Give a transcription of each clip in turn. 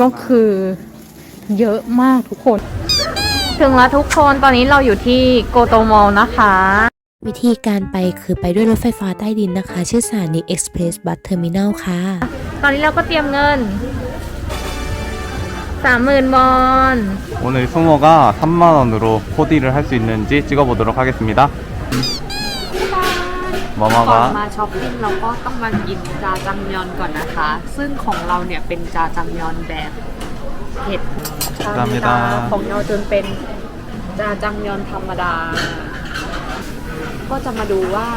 ก็คือเยอะมากทุกคน ถึงแล้วทุกคนตอนนี้เราอยู่ที่โกโตมอลนะคะ วิธีการไปคือไปด้วยรถไฟฟ้าใต้ดินนะคะ ชื่อสถานี Express Bus Terminal ค่ะ ตอนนี้เราก็เตรียมเงินสามหมื่นวอน 오늘 승호가 3만 원으로 코디를 할 수 있는지 찍어보도록 하겠습니다. ก่อนมาช้อปปิ้งเราก็ต้องมากินจาจังยอนก่อนนะคะ ซึ่งของเราเนี่ยเป็นจาจังยอนแบบเผ็ดธรรมดาของเราจนเป็นจาจังยอนธรรมดา ก็จะมาดูว่า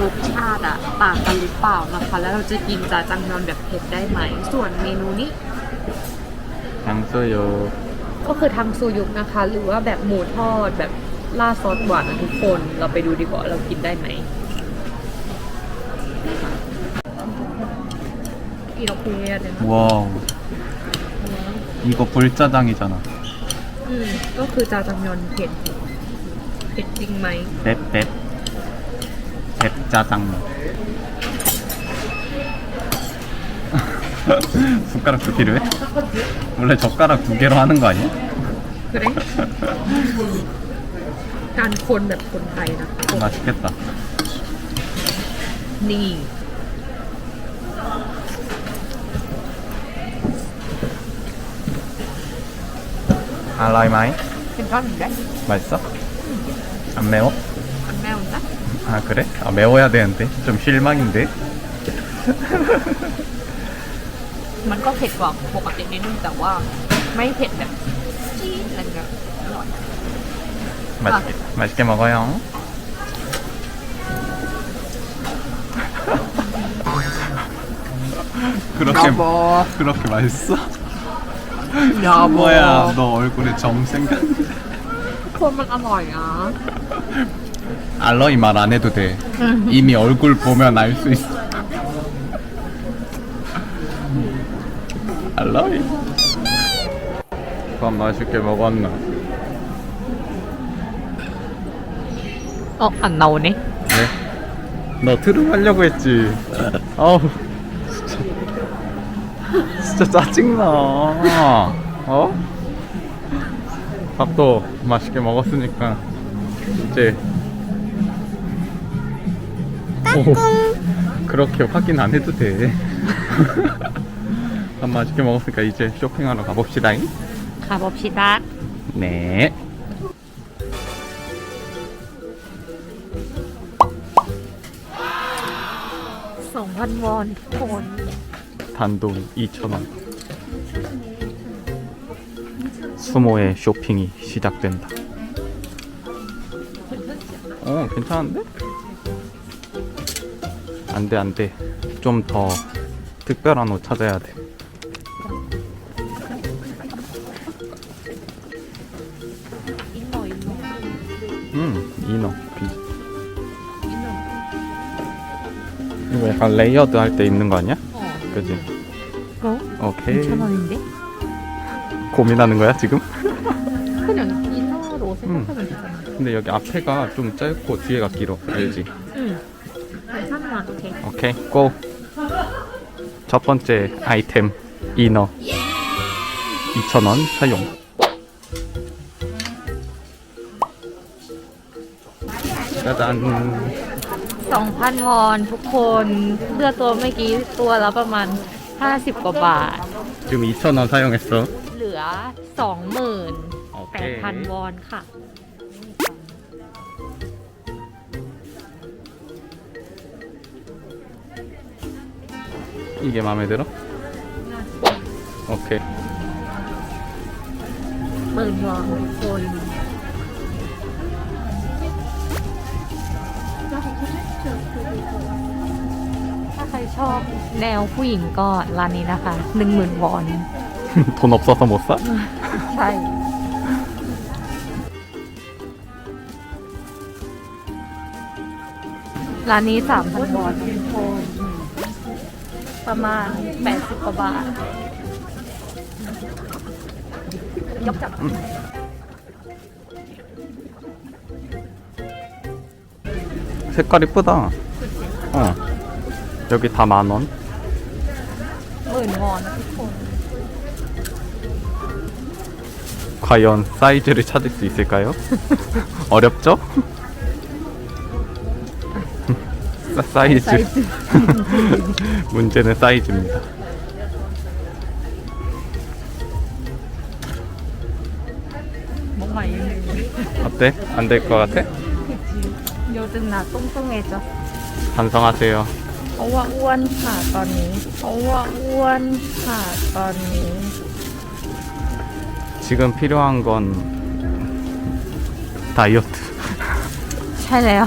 รสชาติอะต่างกันหรือเปล่านะคะ แล้วเราจะกินจาจังยอนแบบเผ็ดได้ไหม ส่วนเมนูนี้ทังโซโยก็คือทังซูยุกนะคะ หรือว่าแบบหมูทอดแบบ ล่าดซอสหวานนะทุกคน เราไปดูดีกว่าเรากินได้ไหมอีโรคุเรียเลยนะ 와우 이거 불짜장이잖아 อืมก็คือจาจังยอนเผ็ดเผ็ดจริงไหม 뎁뎁 뎁짜장 숟가락도 필요해? 원래 젓가락 두 개로 하는 거 아니야? คือได้ การคนแบบคนไทยนะ 맛있겠다 นี่ 알라이 마이 เป็นก้อนหนึ่งได้ 맛있어? 안 매워? มันแม่มันจ้ะ 아 그래? 아 매워야 되는데 좀 실망인데 มันก็เผ็ดกว่าปกตินิดนึงแต่ว่าไม่เผ็ดแบบจี๊ดอะไรเงี้ยอร่อย 맛있게, 맛있게 먹어요. 그렇게 여보. 그렇게 맛있어? 여보. 뭐야, 너 얼굴에 점 생겼는데. 보면 안 와요. 알러이 말 안 해도 돼. 이미 얼굴 보면 알 수 있어. 알러이. 밥 맛있게 먹었나? 어, 안 나오네. 네. 나 트름 하려고 했지. 아우, 진짜. 진짜 짜증나. 어? 밥도 맛있게 먹었으니까. 이제. 오, 그렇게 확인 안 해도 돼. 밥 맛있게 먹었으니까 이제 쇼핑하러 가봅시다잉. 가봅시다. 네. 단원 돈 단돈 2,000원. 수모의 쇼핑이 시작된다. 어, 괜찮은데? 안 돼, 안 돼. 좀 더 특별한 옷 찾아야 돼. 일로 일로 음, 이너. 약간 레이어드 할 때 입는 거 아니야? 어 그지? 어? 오케이. 2천 원인데? 고민하는 거야, 지금? 그냥 인노로 생각하면 되잖아 근데 여기 앞에가 좀 짧고 뒤에가 길어. 알지? 응 괜찮아 오케이 오케이, 고! 첫 번째 아이템, 이너. 2,000원 사용. 짜잔. สองพันวอนทุกคนเสื้อตัวเมื่อกี้ตัวละประมาณ 50 กว่าบาท 지금 2,000원 사용했어. เหลือสองหมื่น โอเค แปดพันวอนค่ะ 이게 마음에 들어? 오케이. หมื่นวอนทุกคน ชอบแนวผู้หญิงก็ร้านนี้นะคะหนึ่งหมื่นวอน 돈 없어서 못 사? ใช่ ร้านนี้สามพันวอนทุกคนประมาณแปดสิบกว่าบาท ยกจับ 색깔 이쁘다. 어. 여기 다 만원 뭐 과연 사이즈를 찾을 수 있을까요? 어렵죠? 사, 사이즈 문제는 사이즈입니다 어때? 안 될 것 같아? 그치 요즘 나 뚱뚱해져 반성하세요 เพราะว่าอ้วนค่ะตอนนี้ เพราะว่าอ้วนค่ะตอนนี้ 지금 필요한 건 다이어트. ใช่แล้ว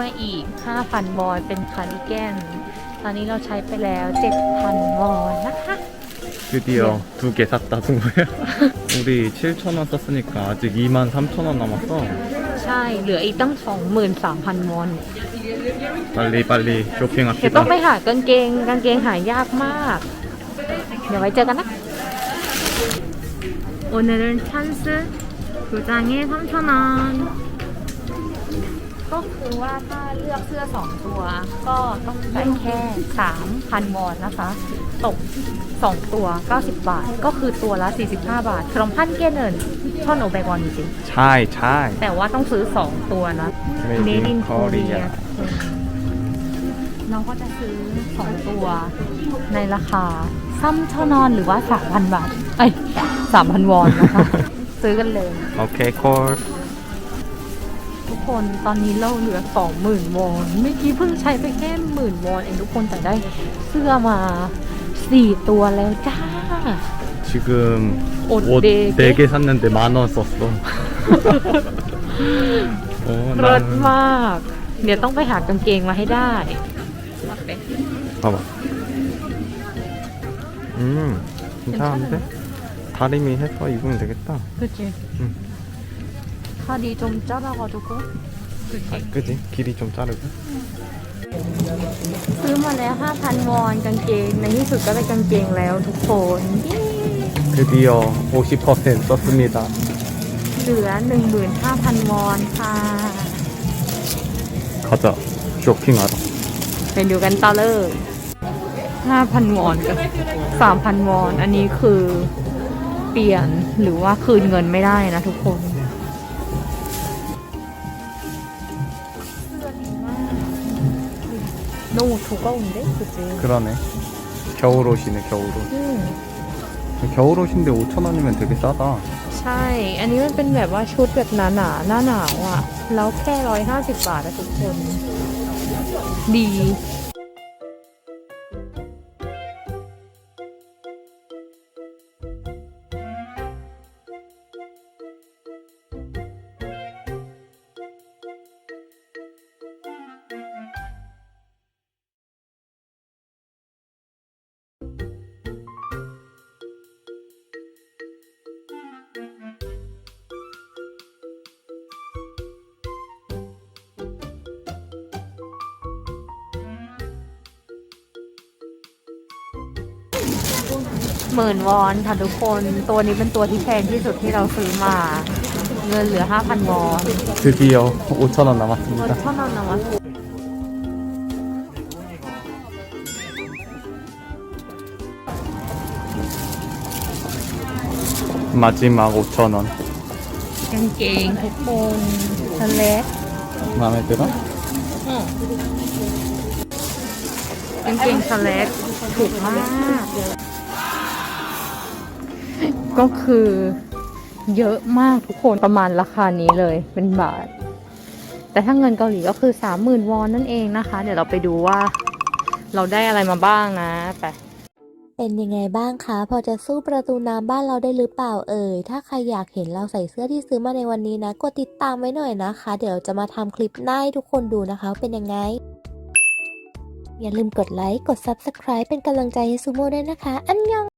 มาอีก 5,000 วอนเป็นคาร์ดิแกน ตอนนี้เราใช้ไปแล้ว 7,000 วอนนะคะ 드디어 두 개 샀다 승부야. 우리 7,000원 썼으니까 아직 23,000원 남았어. ใช่ เหลืออีกตั้ง 23,000 วอน 빨리 빨리 เดี๋ยว 쇼핑합시다. ต้องไปหากางเกง กางเกงหายากมาก เดี๋ยวไว้เจอกันนะ 오늘은 찬스 교장에 3,000원 ก็คือว่าถ้าเลือกเสื้อสองตัว ก็ต้องใส่แค่สามพันวอนนะคะ ตกสองตัว 90 บาท ก็คือตัวละ 45 บาทสำงพันเกนเนินช่อนโอเบวอนจริงใช่ใช่แต่ว่าต้องซื้อสองตัวนะ Made in Korea น้องก็จะซื้อสองตัวในราคาซ้ำเท่านอนหรือว่าสามพันบาท เอ้สามพันวอนนะคะ ซื้อกันเลย โอเคคอร์ ทุกคนตอนนี้เราเหลือ 20,000 วอน เมื่อกี้เพิ่งใช้ไปแค่หมื่นวอนเองทุกคนแต่ได้เสื้อมา 4 ตัวแล้วจ้า 지금 옷 옷 네 개? 4개 샀는데 만 원 썼어. 어, เลิศ 나는 มาก เดี๋ยวต้องไปหากางเกงมาให้ได้ 봐봐. 음, 괜찮은데? 다리미 해서 입으면 되겠다. คือจริง 응. ข้อดีจมจ้าเราทุกคน 아, 그지? 길이 좀 자르고. ซื้อมาแล้ว 5,000 วอนกางเกง ในที่สุดก็ได้กางเกงแล้วทุกคนเย้ 드디어 50% 썼습니다. เหลือ 15,000 วอนค่ะ 가자. 쇼핑하러. ไปดูกันต่อเลย 5,000 วอนกับ 3,000 วอน อันนี้คือเปลี่ยนหรือว่าคืนเงินไม่ได้นะทุกคน 너무 두꺼운데? 그치? 그러네. 겨울옷이네, 겨울옷. 응. 겨울옷인데 5,000원이면 되게 싸다. ใช่ อันนี้มันเป็นแบบว่าชุดแบบหนาหนาๆหน้าหนาวอะ่ะ แล้วแค่ร้อยห้าสิบบาทนะทุกคน ดี หมื่นวอนค่ะทุกคน ตัวนี้เป็นตัวที่แพงที่สุดที่เราซื้อมา เงินเหลือ 5,000 วอน 드디어 5,000원 รถ 남았습니다. เท่านั้นนะวะ 마지막 5,000원. กางเกงทุกคนสแลก 마음에 들어? กางเกงสแลกถูกมาก ก็คือเยอะมากทุกคนประมาณราคานี้เลยเป็นบาท แต่ถ้าเงินเกาหลีก็คือ 30,000 วอนนั่นเองนะคะ เดี๋ยวเราไปดูว่า เราได้อะไรมาบ้างนะไปเป็นยังไงบ้างคะ พอจะสู้ประตูน้ำบ้านเราได้หรือเปล่าเอ่ย ถ้าใครอยากเห็นเราใส่เสื้อที่ซื้อมาในวันนี้นะ กดติดตามไว้หน่อยนะคะ เดี๋ยวจะมาทำคลิปหน้าให้ทุกคนดูนะคะ เป็นยังไง อย่าลืมกดไลค์ กด Subscribe เป็นกำลังใจให้ซูโม่ด้วยนะคะ อันยอง